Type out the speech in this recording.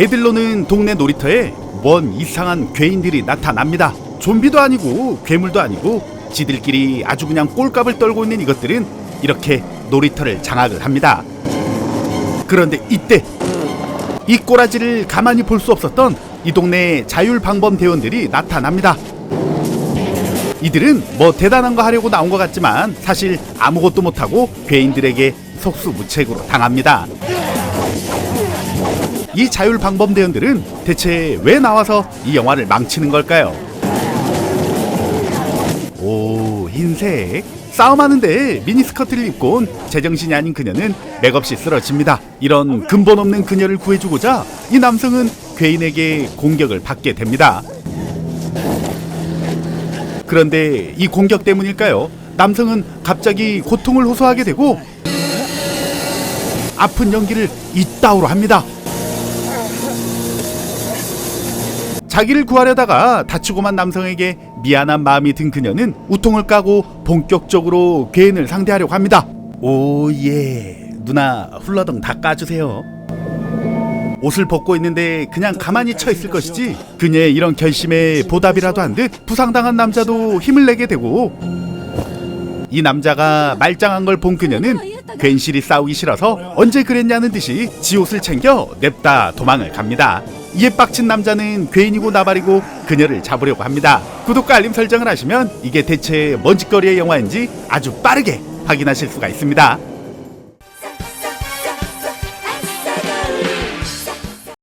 애들 노는 동네 놀이터에 뭔 이상한 괴인들이 나타납니다. 좀비도 아니고 괴물도 아니고 지들끼리 아주 그냥 꼴값을 떨고 있는 이것들은 이렇게 놀이터를 장악을 합니다. 그런데 이때 이 꼬라지를 가만히 볼 수 없었던 이 동네 자율방범 대원들이 나타납니다. 이들은 뭐 대단한 거 하려고 나온 것 같지만 사실 아무것도 못하고 괴인들에게 속수무책으로 당합니다. 이 자율방범 대원들은 대체 왜 나와서 이 영화를 망치는 걸까요? 오 흰색 싸움하는데 미니스커트를 입고 온 제정신이 아닌 그녀는 맥없이 쓰러집니다. 이런 근본 없는 그녀를 구해주고자 이 남성은 괴인에게 공격을 받게 됩니다. 그런데 이 공격 때문일까요? 남성은 갑자기 고통을 호소하게 되고 아픈 연기를 이따오로 합니다. 자기를 구하려다가 다치고만 남성에게 미안한 마음이 든 그녀는 우통을 까고 본격적으로 괴인을 상대하려고 합니다. 오예 누나 훌러덩 다 까주세요. 옷을 벗고 있는데 그냥 가만히 처 있을 것이지 그녀의 이런 결심에 보답이라도 한 듯 부상당한 남자도 힘을 내게 되고 이 남자가 말짱한 걸 본 그녀는 괜시리 싸우기 싫어서 언제 그랬냐는 듯이 지 옷을 챙겨 냅다 도망을 갑니다. 이에 빡친 남자는 괴인이고 나발이고 그녀를 잡으려고 합니다. 구독과 알림 설정을 하시면 이게 대체 뭔 짓거리의 영화인지 아주 빠르게 확인하실 수가 있습니다.